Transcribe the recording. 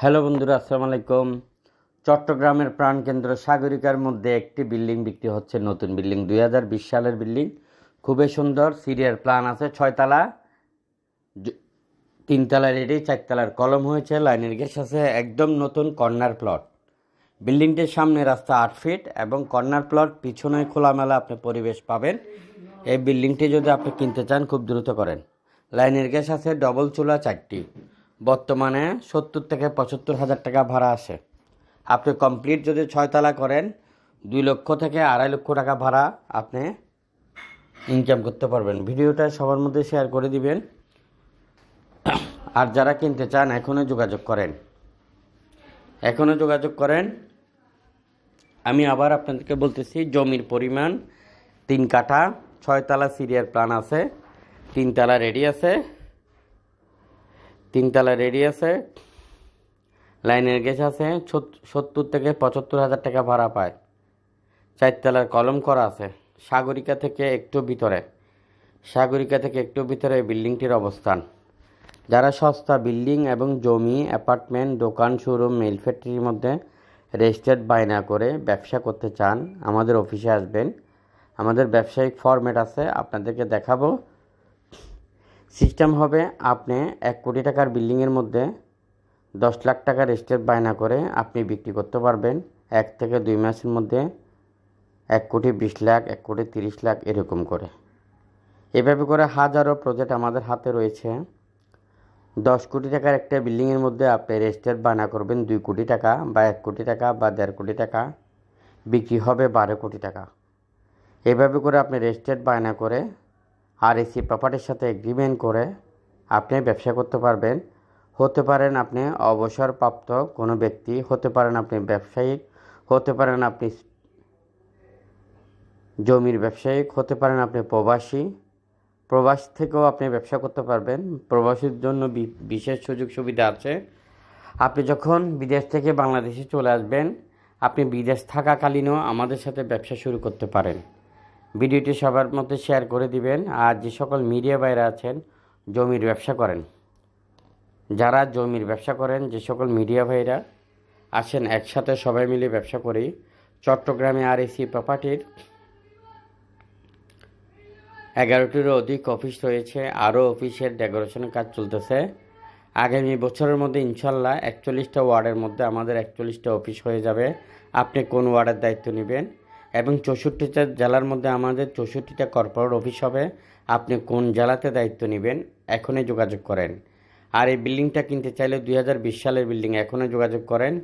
Hello বন্ধুরা, আসসালামু আলাইকুম। চট্টগ্রামের প্রাণকেন্দ্র সাগরিকার মধ্যে একটি বিল্ডিং বিক্রি হচ্ছে নতুন বিল্ডিং, দুই হাজার বিশ সালের বিল্ডিং। খুবই সুন্দর সিরিয়ার প্ল্যান আছে, ছয়তলা। তিনতলা রেডি চারতলার কলম হয়েছে, লাইনের গ্যাস আছে, একদম নতুন কর্নার প্লট। বিল্ডিংটির সামনে রাস্তা আট ফিট এবং কর্নার প্লট, পিছনে খোলামেলা আপনি পরিবেশ পাবেন। এই বিল্ডিংটি যদি আপনি কিনতে চান, খুব দ্রুত করেন। লাইনের গ্যাস আছে, ডবল চুলা, চারটি। বর্তমানে সত্তর থেকে পঁচাত্তর হাজার টাকা ভাড়া আছে। আপনি কমপ্লিট যদি ছয়তলা করেন, দুই লক্ষ থেকে আড়াই লক্ষ টাকা ভাড়া আপনি ইনকাম করতে পারবেন। ভিডিওটা সবার মধ্যে শেয়ার করে দিবেন। আর যারা কিনতে চান এখনও যোগাযোগ করেন। এখনও যোগাযোগ করেন। আমি আবার আপনাদেরকে বলতেছি, জমির পরিমাণ তিন কাঠা ছয়তলা সিরিয়ার প্ল্যান আছে তিনতলা রেডি আছে। তিনতলা রেডি আছে, লাইনের গ্যাস আছে, সত- সত্তর থেকে পঁচাত্তর হাজার টাকা ভাড়া পায়। চারতলার কলম করা আছে, সাগরিকা থেকে একটু ভিতরে। সাগরিকা থেকে একটু ভিতরে বিল্ডিংটির অবস্থান। যারা সস্তা বিল্ডিং এবং জমি, অ্যাপার্টমেন্ট, দোকান, শোরুম, মিল ফ্যাক্টরির মধ্যে রেজিস্টার্ড বায়না করে ব্যবসা করতে চান, আমাদের অফিসে আসবেন। আমাদের ব্যবসায়িক ফরম্যাট আছে, আপনাদেরকে দেখাবো। সিস্টেম হবে আপনি এক কোটি টাকার বিল্ডিংয়ের মধ্যে দশ লাখ টাকা রেজিস্টার বায়না করে আপনি বিক্রি করতে পারবেন। এক থেকে দুই মাসের মধ্যে এক কোটি বিশ লাখ, এক কোটি তিরিশ লাখ এরকম করে। এভাবে করে হাজারো প্রজেক্ট আমাদের হাতে রয়েছে। দশ কোটি টাকার একটা বিল্ডিংয়ের মধ্যে আপনি রেজিস্টার বায়না করবেন দুই কোটি টাকা বা এক কোটি টাকা বা দেড় কোটি টাকা, বিক্রি হবে বারো কোটি টাকা। এভাবে করে আপনি রেজিস্টার্ড বায়না করে আর এসি প্রপার্টির সাথে এগ্রিমেন্ট করে আপনি ব্যবসা করতে পারবেন। হতে পারেন আপনি অবসরপ্রাপ্ত কোনো ব্যক্তি, হতে পারেন আপনি ব্যবসায়িক, হতে পারেন আপনি জমির ব্যবসায়িক, হতে পারেন আপনি প্রবাসী। প্রবাস থেকেও আপনি ব্যবসা করতে পারবেন। প্রবাসীর জন্য বিশেষ সুযোগ সুবিধা আছে। আপনি যখন বিদেশ থেকে বাংলাদেশে চলে আসবেন, আপনি বিদেশ থাকাকালীনও আমাদের সাথে ব্যবসা শুরু করতে পারেন। ভিডিওটি সবার মধ্যে শেয়ার করে দিবেন আর যে সকল মিডিয়া বাইরে আছেন, জমির ব্যবসা করেন। যারা জমির ব্যবসা করেন, যে সকল মিডিয়া ভাইরা আসেন একসাথে সবাই মিলে ব্যবসা করি। চট্টগ্রামে আর এসি প্রপার্টির এগারোটিরও অধিক অফিস রয়েছে, আরও অফিসের ডেকোরেশনের কাজ চলতেছে। আগামী বছরের মধ্যে ইনশাল্লাহ একচল্লিশটা ওয়ার্ডের মধ্যে আমাদের একচল্লিশটা অফিস হয়ে যাবে। আপনি কোন ওয়ার্ডের দায়িত্ব নেবেন? এবং চৌষট্টিটা জেলার মধ্যে আমাদের চৌষট্টিটা কর্পোরেট অফিস হবে। আপনি কোন জেলাতে দায়িত্ব নেবেন, এখনই যোগাযোগ করেন। আর এই বিল্ডিংটা কিনতে চাইলে দুই হাজার বিশ সালের বিল্ডিং এখনও যোগাযোগ করেন।